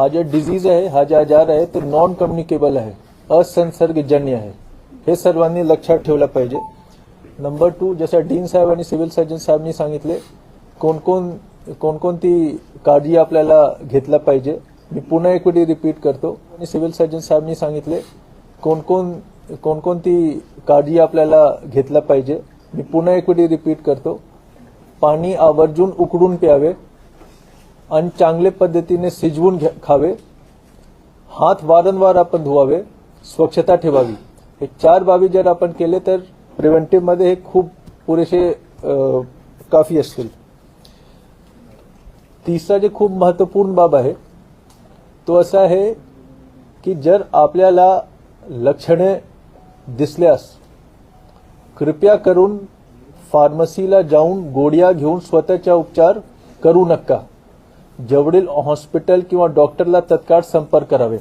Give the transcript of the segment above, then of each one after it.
हा ज्या डिझीज आहे हा जे आजार आहे तो नॉन कम्युनिकेबल आहे असंसर्गजन्य आहे हे सर्वांनी लक्षात ठेवलं पाहिजे. नंबर टू जसं डीन साहेब आणि सिव्हिल सर्जन साहेबांनी सांगितले कोणकोण कोणकोणती काळजी आपल्याला घेतला पाहिजे मी पुन्हा एक वेळी रिपीट करतो. आणि सिव्हिल सर्जन साहेबांनी सांगितले कोणकोण कोणकोणती काळजी आपल्याला घेतला पाहिजे मी पुन्हा एक वेळी रिपीट करतो. पाणी आवर्जून उकडून प्यावे आणि चांगल्या पद्धतीने शिजवून घ्या- खावे. हात वारंवार आपण धुवावे. स्वच्छता ठेवावी. हे चार बाबी जर आपण केले तर प्रिव्हेंटिव्हमध्ये हे खूप पुरेसे काफी असतील. तिसरा जे खूप महत्त्वपूर्ण बाब आहे तो असा आहे की जर आपल्याला लक्षणे दिसल्यास कृपया करून फार्मसीला जाऊन गोड्या घेऊन स्वतःचा उपचार करू नका. जवळील हॉस्पिटल किंवा डॉक्टरला तत्काळ संपर्क करावे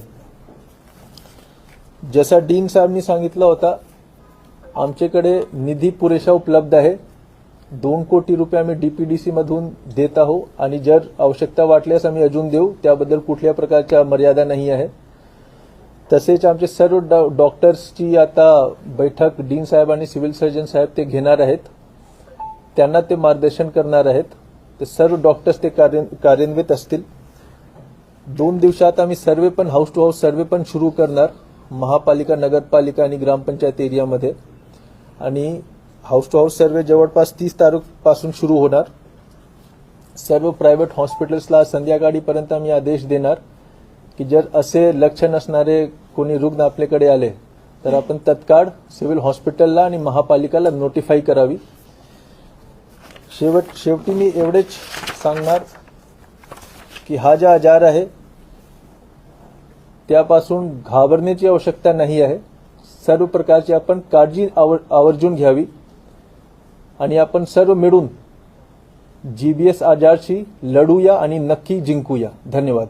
जसा डीन साहेबांनी सांगितलं होता आमच्याकडे निधी पुरेसा उपलब्ध आहे. दोन कोटी रुपये आम्ही डीपीडीसी मधून देत आहोत आणि जर आवश्यकता वाटल्यास आम्ही अजून देऊ. त्याबद्दल कुठल्या प्रकारच्या मर्यादा नाही आहे. तसेच आमचे सर्व डॉ- डॉक्टर्सची आता बैठक डीन साहेब आणि सिव्हिल सर्जन साहेब ते घेणार आहेत. त्यांना ते मार्गदर्शन करणार आहेत. ते सर्व डॉक्टर्स ते कार्य- कार्यान्वित असतील. दोन दिवसात आम्ही सर्वे पण हाऊस टू हाऊस सर्वे पण सुरू करणार. महापालिका नगरपालिका आणि ग्रामपंचायत एरियामध्ये. आणि हाऊस टू हाऊस सर्वे जवळपास तीस तारखेपासून सुरू होणार. सर्व प्रायव्हेट हॉस्पिटल्सला संध्याकाळीपर्यंत आम्ही आदेश देणार की जर असे लक्षण असणारे कोणी रुग्ण आपल्याकडे आले तर आपण तत्काळ सिव्हिल हॉस्पिटलला आणि महापालिकाला नोटिफाय करावी. शेवट शेवटी मी एवढेच सांगणार की हा जा आजार आहे त्यापासून घाबरण्याची आवश्यकता नाही आहे. सर्व प्रकारची आपण काळजी आवर- आवर्जून घ्यावी. आणि आपण सर्व मिळून जीबीएस आजारशी लढूया आणि नक्की जिंकूया. धन्यवाद.